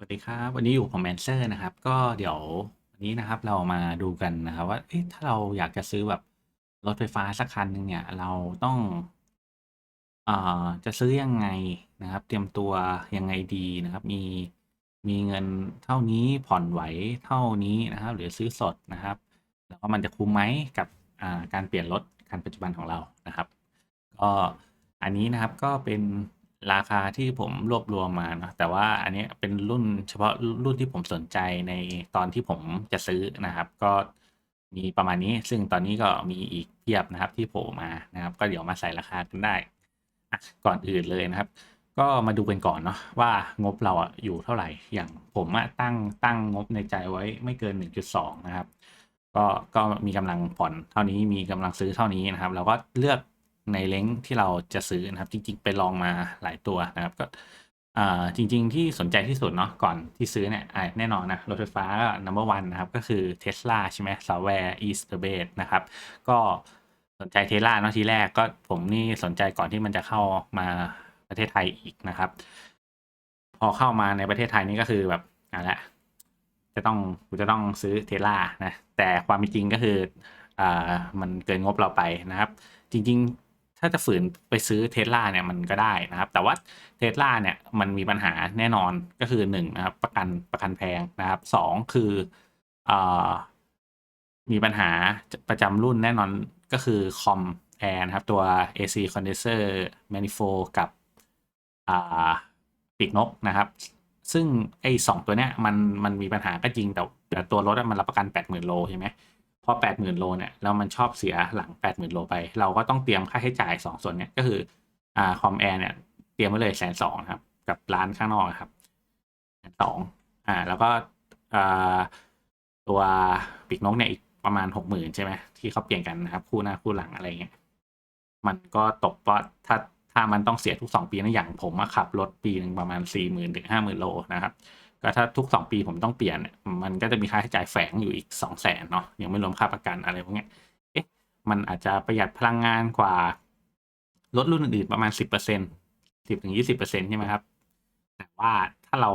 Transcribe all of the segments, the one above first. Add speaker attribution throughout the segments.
Speaker 1: สวัสดีครับ วันนี้อยู่ผมแมนเซอร์นะครับ ก็เดี๋ยววันนี้นะครับเรามาดูกันนะครับ ว่าเอ๊ะถ้าเราอยากจะซื้อแบบรถไฟฟ้าสักคันหนึ่งเนี่ย เราต้องเอ่อจะซื้อยังไงนะครับ เตรียมตัวยังไงดีนะครับ มีมีเงินเท่านี้ผ่อนไหวเท่านี้นะครับ หรือซื้อสดนะครับ แล้วก็มันจะคุ้มไหมกับอ่าการเปลี่ยนรถคันปัจจุบันของเรานะครับก็อันนี้นะครับก็เป็น ราคาที่ผมรวบรวมมาเนาะแต่ว่าอันนี้เป็นรุ่นเฉพาะรุ่นที่ผมสนใจในตอนที่ผมจะซื้อนะครับ ก็มีประมาณนี้ ซึ่งตอนนี้ก็มีอีกเพียบนะครับที่โผล่มานะครับ ก็เดี๋ยวมาใส่ราคากันได้ก่อนอื่นเลยนะครับ ก็มาดูกันก่อนเนาะว่างบเราอะอยู่เท่าไหร่ อย่างผมอะตั้งตั้งงบในใจไว้ไม่เกิน 1.2 นะครับ ก็ก็มีกำลังผ่อนเท่านี้มีกำลังซื้อเท่านี้นะครับ เราก็เลือก ในเล้งที่เราจะซื้อนะครับ จริง ๆ ไปลองมาหลายตัวนะครับ ก็อ่าจริง ๆ ที่สนใจที่สุดเนาะก่อนที่ซื้อเนี่ยอ่าแน่นอนนะรถไฟฟ้า number one นะครับก็คือ Tesla ใช่ไหม Software is the base นะครับ ก็สนใจเทสลาเนาะทีแรกก็ผมนี่สนใจก่อนที่มันจะเข้ามาประเทศไทยอีกนะครับ พอเข้ามาในประเทศไทยนี่ก็คือแบบอะละจะต้องกูจะต้องซื้อเทสลานะแต่ความจริงก็คืออ่ามันเกินงบเราไปนะครับ จริง ๆ ถ้าจะฝืนไปซื้อเทสลาเนี่ยมันก็ได้นะครับ แต่ว่าเทสลาเนี่ยมันมีปัญหาแน่นอนก็คือ1นงนะครับประกันประกันแพงนะครับสองคืออมีปัญหาประจำรุ่นแน่นอนก็คือคอมแอร์นะครับ ตัว AC condenser manifold กับปีกนกนะครับ ซึ่งไอ้สองตัวเนี้ยมันมันมีปัญหาก็จริงแต่แต่ตัวรถมันรับประกัน 80,000 โลใช่ไหม พอ 80,000 โลเนี่ยแล้วมันชอบเสียหลัง 80,000 โลไป เราก็ต้องเตรียมค่าใช้จ่าย 2 ส่วนเนี้ยก็คืออ่าคอมแอร์เนี่ยเตรียมไว้เลยแสนสองครับ กับร้านข้างนอกครับแสนสองอ่าแล้วก็อ่าตัวปีกนกเนี่ยอีกประมาณ 60,000 ใช่ไหมที่เขาเปลี่ยนกันนะครับ คู่หน้าคู่หลังอะไรเงี้ยมันก็ตกว่าถ้าถ้ามันต้องเสียทุก 2 ปีนะอย่างผมอะขับรถปีหนึ่งประมาณ 4 0,000ื่นถึงห้าหมื่นโลนะครับ ก็ถ้าทุก 2 ปีผมต้องเปลี่ยนเนี่ยมันก็จะมีค่าใช้จ่ายแฝงอยู่อีก 2 0 0แสนเนาะยังไม่รวมค่าประกันอะไรพวกเนี้ยเอ๊ะมันอาจจะประหยัดพลังงานกว่ารถรุ่นอื่นๆประมาณ 10% 10ถึง20%ใช่ไหมครับ แต่ว่าถ้าเรา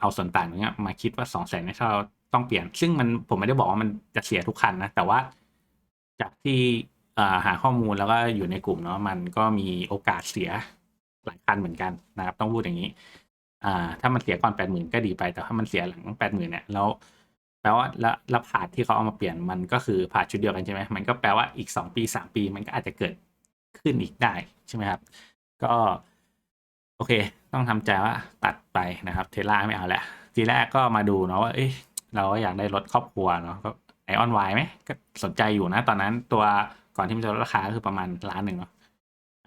Speaker 1: เอาส่วนต่างตรงเนี้ยมาคิดว่า 2 0 0แสนนี่ถ้าเราต้องเปลี่ยน ซึ่งมันผมไม่ได้บอกว่ามันจะเสียทุกคันนะ แต่ว่าจากที่หาข้อมูลแล้วก็อยู่ในกลุ่มเนาะมันก็มีโอกาสเสียหลายคันเหมือนกันนะครับ ต้องพูดอย่างนี้ อ่า ถ้ามันเสียก่อนแปดหมื่นก็ดีไปแต่ถ้ามันเสียหลังแปดหมื่นเนี่ยแล้วแปลว่าแล้วแล้วผาดที่เขาเอามาเปลี่ยนมันก็คือผาดชุดเดียวกันใช่ไหมมันก็แปลว่าอีกสองปีสามปีมันก็อาจจะเกิดขึ้นอีกได้ใช่ไหมครับ ก็ โอเค ต้องทำใจว่าตัดไปนะครับ เทสลาไม่เอาแล้วทีแรกก็มาดูเนาะว่าเอ้ยเราก็อยากได้รถครอบครัวเนาะก็ไอออนไวไหมก็สนใจอยู่นะ ตอนนั้นตัวก่อนที่มันจะลดราคาก็คือประมาณล้านหนึ่งเนาะ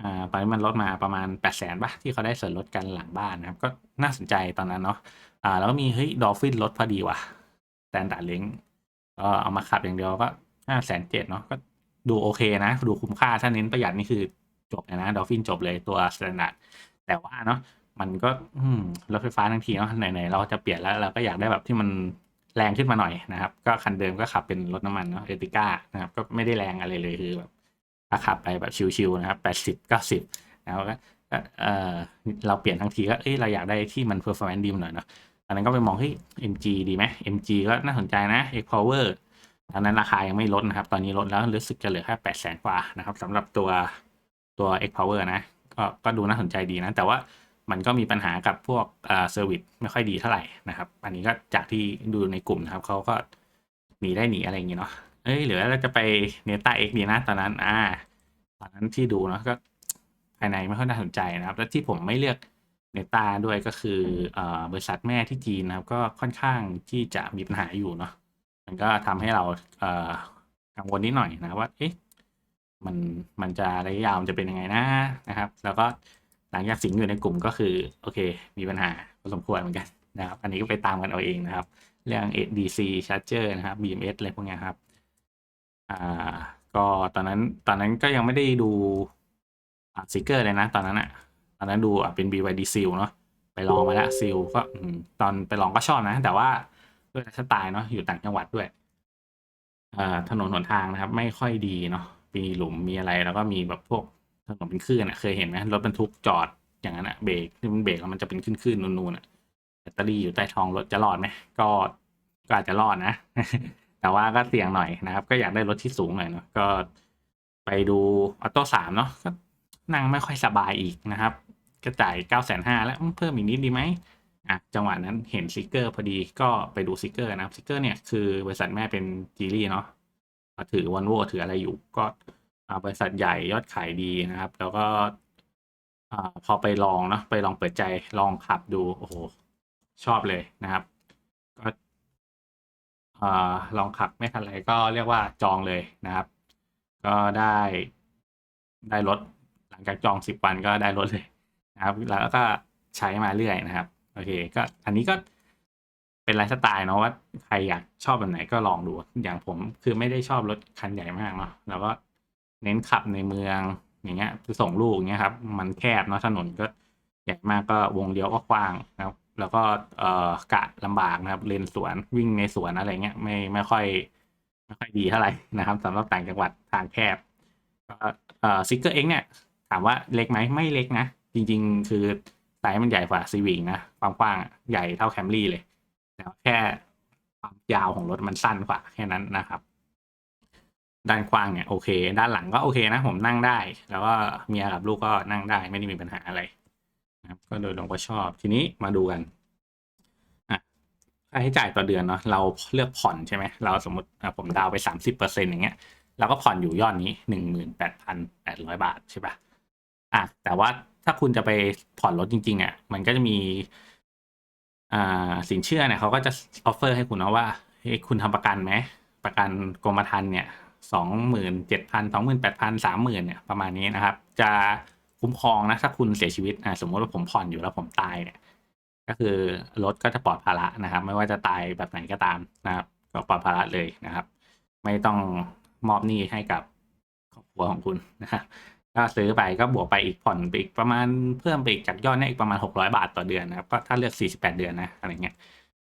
Speaker 1: อ่าตอนนี้มันลดมาประมาณแปดแสนป่ะที่เขาได้ส่วนลดกันหลังบ้านนะครับ ก็น่าสนใจตอนนั้นเนาะอ่าแล้วก็มีเฮ้ยดอฟฟินลดพอดีว่ะแตนดาร์ลิงก็เอามาขับอย่างเดียวก็ห้าแสนเจ็ดเนาะก็ดูโอเคนะ ดูคุ้มค่าถ้าเน้นประหยัดนี่คือจบเลยนะดอฟฟินจบเลยตัวสแตนดาร์ดแต่ว่าเนาะมันก็รถไฟฟ้าทั้งทีเนาะไหนๆเราจะเปลี่ยนแล้วเราก็อยากได้แบบที่มันแรงขึ้นมาหน่อยนะครับ ก็คันเดิมก็ขับเป็นรถน้ำมันเนาะเอติก้านะครับก็ไม่ได้แรงอะไรเลยคือแบบ ถ้าขับไปแบบชิวๆนะครับแปดสิบเก้าสิบแล้วก็เออเราเปลี่ยนทั้งทีก็เอ้ยเราอยากได้ที่มันเพอร์ฟอร์แมนซ์ดีหน่อยเนาะอันนั้นก็ไปมองเฮ้ย MG ดีไหม MG ก็น่าสนใจนะ X Power ตอนนั้นราคายังไม่ลดนะครับ ตอนนี้ลดแล้วรู้สึกจะเหลือแค่แปดแสนกว่านะครับสำหรับตัวตัว X Power นะก็ก็ดูน่าสนใจดีนะ แต่ว่ามันก็มีปัญหากับพวกเซอร์วิสไม่ค่อยดีเท่าไหร่นะครับ อันนี้ก็จากที่ดูในกลุ่มนะครับเขาก็หนีได้หนีอะไรอย่างเงี้เนาะ เอ้ยหรือว่าเราจะไปเนต้าเอ็กดีนะตอนนั้น อ่า ตอนนั้นที่ดูเนาะก็ภายในไม่ค่อยน่าสนใจนะครับ แล้วที่ผมไม่เลือกเนต้าด้วยก็คืออ่าบริษัทแม่ที่จีนนะครับ ก็ค่อนข้างที่จะมีปัญหาอยู่เนาะมันก็ทำให้เราเอ่อกังวลนิดหน่อยนะว่า เอ๊ะมันมันจะระยะยาวมันจะเป็นยังไงนะนะครับ แล้วก็หลังจากสิงอยู่ในกลุ่มก็คือ โอเค มีปัญหาพอสมควรเหมือนกันนะครับ อันนี้ก็ไปตามกันเอาเองนะครับ เรื่อง DC charger นะครับ BMS อะไรพวกนี้ครับ อ่า ก็ตอนนั้น ตอนนั้นก็ยังไม่ได้ดูอ่าซิกเกอร์เลยนะ ตอนนั้นอะตอนนั้นดูอะเป็น BYD Seal เนาะไปลองมาแล้ว Seal ก็ตอนไปลองก็ชอบนะ แต่ว่าด้วยสไตล์เนาะอยู่ต่างจังหวัดด้วยอ่าถนนหนทางนะครับ ไม่ค่อยดีเนาะมีหลุมมีอะไรแล้วก็มีแบบพวกถนนเป็นคลื่นอะเคยเห็นไหมรถบรรทุกจอดอย่างนั้นอะเบรกที่มันเบรกแล้วมันจะเป็นคลื่นๆนูนๆอะแบตเตอรี่อยู่ใต้ท้องรถจะรอดไหมก็ก็อาจจะรอดนะ แต่ว่าก็เสี่ยงหน่อยนะครับ ก็อยากได้รถที่สูงหน่อยเนาะก็ไปดูออโต้สามเนาะก็นั่งไม่ค่อยสบายอีกนะครับ ก็จ่ายเก้าแสนห้าแล้วเพิ่มอีกนิดดีไหมอะจังหวะนั้นเห็นซิกเกอร์พอดีก็ไปดูซิกเกอร์นะครับซิกเกอร์เนี่ยคือบริษัทแม่เป็นจีรี่เนาะถือวันโวถืออะไรอยู่ก็บริษัทใหญ่ยอดขายดีนะครับ แล้วก็อพอไปลองเนาะไปลองเปิดใจลองขับดูโอ้โหชอบเลยนะครับ ก็ ลองขับไม่ทันไรก็เรียกว่าจองเลยนะครับ ก็ได้ได้รถหลังจากจองสิบวันก็ได้รถเลยนะครับ แล้วก็ใช้มาเรื่อยนะครับโอเคก็อันนี้ก็เป็นไลฟ์สไตล์เนาะว่าใครอยากชอบแบบไหนก็ลองดูอย่างผมคือไม่ได้ชอบรถคันใหญ่มากเนาะแล้วก็เน้นขับในเมืองอย่างเงี้ยคือส่งลูกอย่างเงี้ยครับ มันแคบเนาะถนนก็ใหญ่มากก็วงเลี้ยวก็กว้างนะครับ แล้วก็เอ่อกะลำบากนะครับเลนสวนวิ่งในสวนอะไรเงี้ยไม่ไม่ค่อยไม่ค่อยดีเท่าไหร่นะครับสำหรับต่างจังหวัดทางแคบก็เอ่อซิกเกอร์เอ็กเนี่ยถามว่าเล็กไหมไม่เล็กนะ จริงๆ คือไซส์มันใหญ่กว่าซีวิงนะความกว้างใหญ่เท่าแคมรี่เลยแล้วแค่ความยาวของรถมันสั้นกว่าแค่นั้นนะครับ ด้านกว้างเนี่ยโอเค ด้านหลังก็โอเคนะ ผมนั่งได้ แล้วก็เมียกับลูกก็นั่งได้ไม่ได้มีปัญหาอะไร นะครับก็โดยรวมก็ชอบทีนี้มาดูกันอะค่าใช้จ่ายต่อเดือนเนาะเราเลือกผ่อนใช่ไหมเราสมมติอะผมดาวไปสามสิบเปอร์เซ็นอย่างเงี้ยเราก็ผ่อนอยู่ยอดนี้หนึ่งหมื่นแปดพันแปดร้อยบาทใช่ปะอะแต่ว่าถ้าคุณจะไปผ่อนรถจริงๆอะมันก็จะมีอ่าสินเชื่อเนี่ยเขาก็จะออฟเฟอร์ให้คุณนะว่าเฮ้ยคุณทำประกันไหมประกันกรมธรรม์เนี่ยสองหมื่นเจ็ดพันสองหมื่นแปดพันสามหมื่นเนี่ยประมาณนี้นะครับ จะ คุ้มครองนะถ้าคุณเสียชีวิตอ่สมมติว่าผมผ่อนอยู่แล้วผมตายเนี่ย ก็คือรถก็จะปลอดภาระนะครับ ไม่ว่าจะตายแบบไหนก็ตามนะครับก็ปลอดภาระเลยนะครับ ไม่ต้องมอบหนี้ให้กับครอบครัวของคุณนะครับก็ซื้อไปก็บวกไปอีกผ่อนไปอีกประมาณเพิ่มไปอีกจากยอดเนี่ยอีกประมาณหกร้อยบาทต่อเดือนนะครับก็ถ้าเลือกสี่สิบแปดเดือนนะอะไรเงี้ย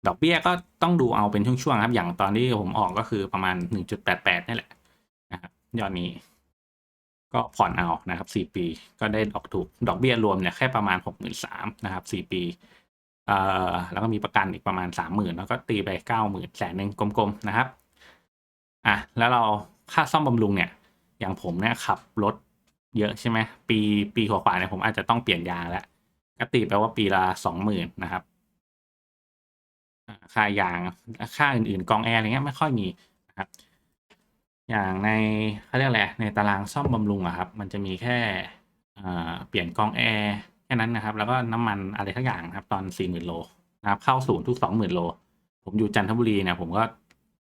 Speaker 1: ดอกเบี้ยก็ต้องดูเอาเป็นช่วงๆครับ อย่างตอนที่ผมออกก็คือประมาณหนึ่งจุดแปดแปดนี่แหละนะครับยอดนี้ ก็ผ่อนเอานะครับสี่ปี ก็ได้ดอกถูกดอกเบี้ยรวมเนี่ยแค่ประมาณหกหมื่นสามนะครับสี่ปีเอ่อแล้วก็มีประกันอีกประมาณสามหมื่นแล้วก็ตีไปเก้าหมื่นแสนหนึ่งกลมๆนะครับอะแล้วเราค่าซ่อมบำรุงเนี่ย อย่างผมเนี่ยขับรถเยอะใช่ไหมปีปีกว่าๆเนี่ยผมอาจจะต้องเปลี่ยนยางแล้วก็ตีไปว่าปีละสองหมื่นนะครับค่ายางค่าอื่นๆกองแอร์อะไรเงี้ยไม่ค่อยมีนะครับ อย่างในเขาเรียกอะไรในตารางซ่อมบำรุงอะครับ มันจะมีแค่อ่าเปลี่ยนกองแอร์แค่นั้นนะครับ แล้วก็น้ำมันอะไรทั้งอย่างนะครับ ตอนสี่หมื่นโลนะครับ เข้าศูนย์ทุกสองหมื่นโล ผมอยู่จันทบุรีเนี่ยผมก็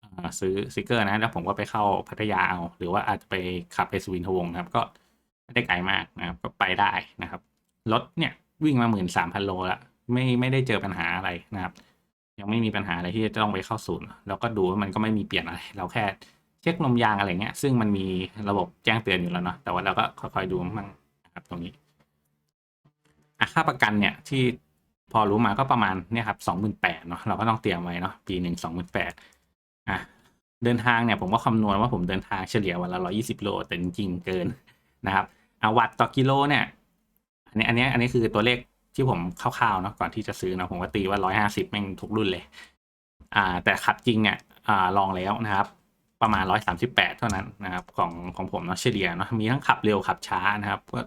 Speaker 1: อ่าซื้อสติกเกอร์นะ แล้วผมก็ไปเข้าพัทยาเอา หรือว่าอาจจะไปขับไปสุวินทวงศ์นะครับ ก็ไม่ได้ไกลมากนะครับ ก็ไปได้นะครับ รถเนี่ยวิ่งมาหมื่นสามพันโลแล้วไม่ไม่ได้เจอปัญหาอะไรนะครับ ยังไม่มีปัญหาอะไรที่จะต้องไปเข้าศูนย์ แล้วก็ดูว่ามันก็ไม่มีเปลี่ยนอะไร เราแค่ เช็คลมยางอะไรเงี้ย ซึ่งมันมีระบบแจ้งเตือนอยู่แล้วเนาะแต่ว่าเราก็ค่อยๆดูมั่งนะครับตรงนี้อะค่าประกันเนี่ยที่พอรู้มาก็ประมาณเนี่ยครับสองหมื่นแปดเนาะเราก็ต้องเตรียมไว้เนาะปีหนึ่งสองหมื่นแปดอะเดินทางเนี่ยผมก็คำนวณว่าผมเดินทางเฉลี่ยวันละร้อยี่สิบโลแต่จริงเกินนะครับอาวัตต์ต่อกิโลเนี่ยอันนี้อันนี้อันนี้คือตัวเลขที่ผมคร่าวๆเนาะก่อนที่จะซื้อเนาะผมก็ตีว่าร้อยห้าสิบแม่งทุกรุ่นเลย อ่า แต่ขับจริงเนี่ยอ่าลองแล้วนะครับ ประมาณร้อยสามสิบแปดเท่านั้นนะครับของของผมเนาะเฉลี่ยเนาะมีทั้งขับเร็วขับช้านะครับก็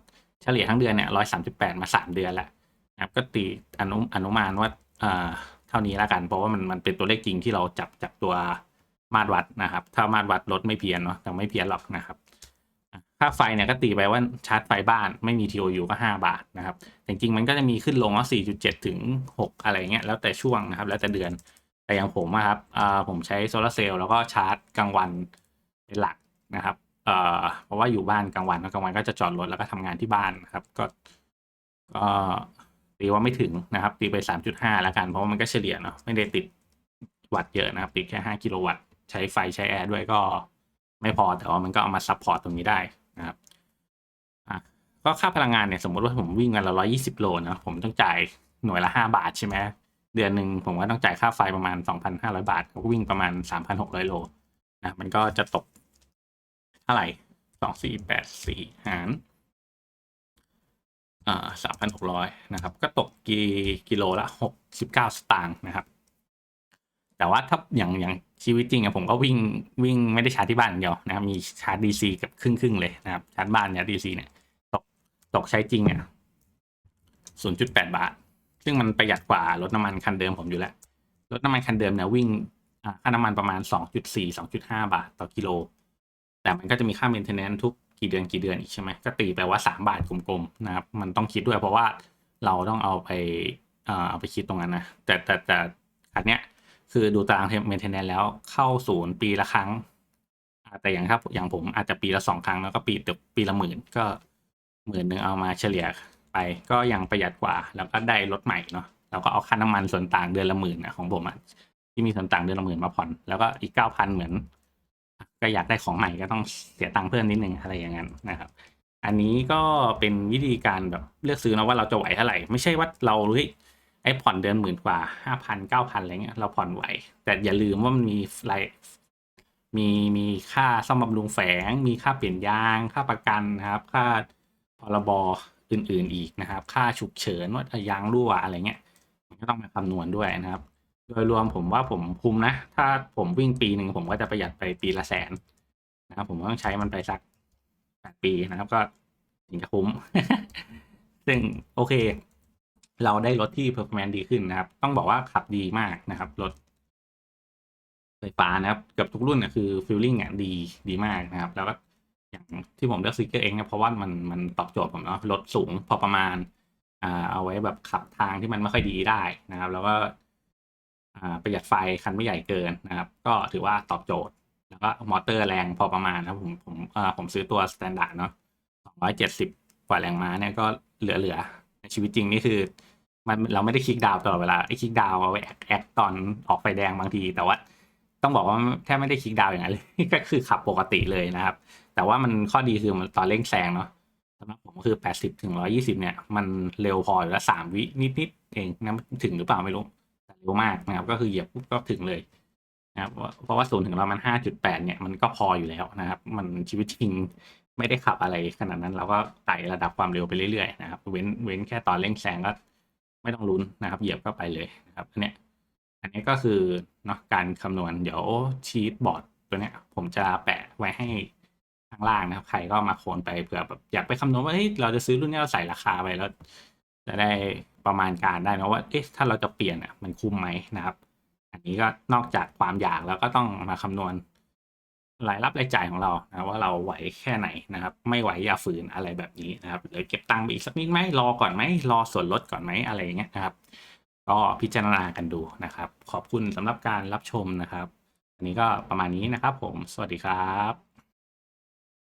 Speaker 1: เฉลี่ยทั้งเดือนเนี่ยร้อยสามสิบแปดมาสามเดือนแล้วนะครับก็ตีอนุอนุมานว่าอ่าเท่านี้แล้วกัน เพราะว่ามันมันเป็นตัวเลขจริงที่เราจับจากตัวมาตรวัดนะครับ ถ้ามาตรวัดรถไม่เพี้ยนเนาะแต่ไม่เพี้ยนหรอกนะครับค่าไฟเนี่ยก็ตีไปว่าชาร์จไฟบ้านไม่มี TOU ก็ 5 บาทนะครับแต่จริงๆมันก็จะมีขึ้นลงว่า4.7 ถึง 6 อะไรเงี้ยแล้วแต่ช่วงนะครับ แล้วแต่เดือน แต่อย่างผมอะครับผมใช้โซลาร์เซลล์แล้วก็ชาร์จกลางวันเป็นหลักนะครับเพราะว่าอยู่บ้านกลางวันกลางวันก็จะจอดรถแล้วก็ทำงานที่บ้านนะครับ ก็ก็ตีว่าไม่ถึงนะครับ ตีไป3.5แล้วกัน เพราะว่ามันก็เฉลี่ยเนาะไม่ได้ติดวัตต์เยอะนะครับ ติดแค่5กิโลวัตต์ใช้ไฟใช้แอร์ด้วยก็ไม่พอแต่ว่ามันก็เอามาซัพพอร์ตตรงนี้ได้นะครับก็ค่าพลังงานเนี่ยสมมติว่าผมวิ่งวันละร้อยี่สิบโลนะผมต้องจ่ายหน่วยละห้าบาทใช่ไหม เดือนหนึ่งผมก็ต้องจ่ายค่าไฟประมาณสองพันห้าร้อยบาทเขาก็วิ่งประมาณสามพันหกร้อยโลนะมันก็จะตกเท่าไหร่สองสี่แปดสี่หารอ่าสามพันหกร้อยนะครับ ก็ตกกีกิโลละหกสิบเก้าสตางค์นะครับ แต่ว่าถ้าอย่างอย่างชีวิตจริงอะผมก็วิ่งวิ่งไม่ได้ชาร์จที่บ้านเดียวนะครับ มีชาร์จดีซีกับครึ่งครึ่งเลยนะครับ ชาร์จบ้านเนี่ยดีซีเนี่ยตกตกใช้จริงเนี่ยศูนย์จุดแปดบาท ซึ่งมันประหยัดกว่ารถน้ำมันคันเดิมผมอยู่แล้ว รถน้ำมันคันเดิมเนี่ยวิ่งค่าน้ำมันประมาณ 2.4 2.5 บาทต่อกิโล แต่มันก็จะมีค่า maintenance ทุกกี่เดือนกี่เดือนอีกใช่ไหมก็ตีไปว่า 3 บาทกลมๆนะครับ มันต้องคิดด้วยเพราะว่าเราต้องเอาไปเอาไปคิดตรงนั้นนะ แต่แต่แต่คันเนี้ยคือดูตาราง maintenance แล้วเข้าศูนย์ปีละครั้ง แต่อย่างครับอย่างผมอาจจะปีละสองครั้งแล้วก็ปีเดียวปีละหมื่นก็หมื่นหนึ่งเอามาเฉลี่ย ไปก็ยังประหยัดกว่า แล้วก็ได้รถใหม่เนาะเราก็เอาค่าน้ำมันส่วนต่างเดือนละหมื่นนะของผมอะที่มีส่วนต่างเดือนละหมื่นมาผ่อน แล้วก็อีกเก้าพันเหมือน ก็อยากได้ของใหม่ก็ต้องเสียตังค์เพิ่มนิดนึงอะไรอย่างนั้นนะครับ อันนี้ก็เป็นวิธีการแบบเลือกซื้อนะว่าเราจะไหวเท่าไหร่ ไม่ใช่ว่าเราเฮ้ยไอ้ผ่อนเดือนหมื่นกว่าห้าพันเก้าพันอะไรเงี้ยเราผ่อนไหว แต่อย่าลืมว่ามันมีรายมีมีค่าซ่อมบำรุงแฝง มีค่าเปลี่ยนยาง ค่าประกันนะครับ ค่าพรบ อื่นๆอีกนะครับ ค่าฉุกเฉินว่ายางรั่วอะไรเงี้ยมันก็ต้องมาคำนวณด้วยนะครับ โดยรวมผมว่าผมคุ้มนะ ถ้าผมวิ่งปีหนึ่งผมก็จะประหยัดไปปีละแสนนะครับผมก็ต้องใช้มันไปสักแปดปีนะครับ ก็ถึงจะคุ้ม ซึ่งโอเค เราได้รถที่ performance ดีขึ้นนะครับ ต้องบอกว่าขับดีมากนะครับรถไฟฟ้านะครับเกือบทุกรุ่นนะคือ feeling อะดีดีมากนะครับ แล้วก็ อย่างที่ผมเลือกซิกเกอร์เองเนี่ยเพราะว่ามันมันตอบโจทย์ผมเนาะรถสูงพอประมาณ อ่า เอาไว้แบบขับทางที่มันไม่ค่อยดีได้นะครับ แล้วก็อ่าประหยัดไฟคันไม่ใหญ่เกินนะครับ ก็ถือว่าตอบโจทย์ แล้วก็มอเตอร์แรงพอประมาณนะผมผมอ่าผมซื้อตัวสแตนดาร์ดเนาะ270กว่าแรงม้าเนี่ยก็เหลือๆในชีวิตจริงนี่คือมันเราไม่ได้คลิกดาวตลอดเวลาไอ้คลิกดาวเอาไว้แอคตอนออกไฟแดงบางที แต่ว่า ต้องบอกว่าแทบไม่ได้คลิกดาวอย่างนั้นเลยก็คือขับปกติเลยนะครับ แต่ว่ามันข้อดีคือมันตอนเร่งแซงเนาะสำหรับผมก็คือ80ถึง120เนี่ย มันเร็วพออยู่แล้ว3วินิดๆเองนะถึงหรือเปล่าไม่รู้แต่เร็วมากนะครับ ก็คือเหยียบปุ๊บก็ถึงเลยนะครับเพราะว่าศูนย์ถึงเรามัน5.8เนี่ยมันก็พออยู่แล้วนะครับ มันชีวิตจริงไม่ได้ขับอะไรขนาดนั้นเราก็ไต่ระดับความเร็วไปเรื่อยๆนะครับ เว้นเว้นแค่ตอนเร่งแซงก็ไม่ต้องลุ้นนะครับ เหยียบก็ไปเลยนะครับอันเนี้ยอันนี้ก็คือเนาะการคำนวณเดี๋ยวชีตบอร์ดตัวเนี้ย ผมจะแปะไว้ให้ ข้างล่างนะครับ ใครก็มาโคนไปเผื่อแบบอยากไปคำนวณว่าเฮ้ยเราจะซื้อรุ่นนี้เราใส่ราคาไปแล้ว จะได้ประมาณการได้นะว่าเอ๊ะถ้าเราจะเปลี่ยนอะมันคุ้มไหมนะครับ อันนี้ก็นอกจากความอยากแล้วก็ต้องมาคำนวณรายรับรายจ่ายของเรานะว่าเราไหวแค่ไหนนะครับ ไม่ไหวอย่าฝืนอะไรแบบนี้นะครับหรือเก็บตังค์ไปอีกสักนิดไหมรอก่อนไหมรอส่วนลดก่อนไหมอะไรอย่างเงี้ยนะครับ ก็พิจารณากันดูนะครับ ขอบคุณสำหรับการรับชมนะครับ อันนี้ก็ประมาณนี้นะครับผม สวัสดีครับ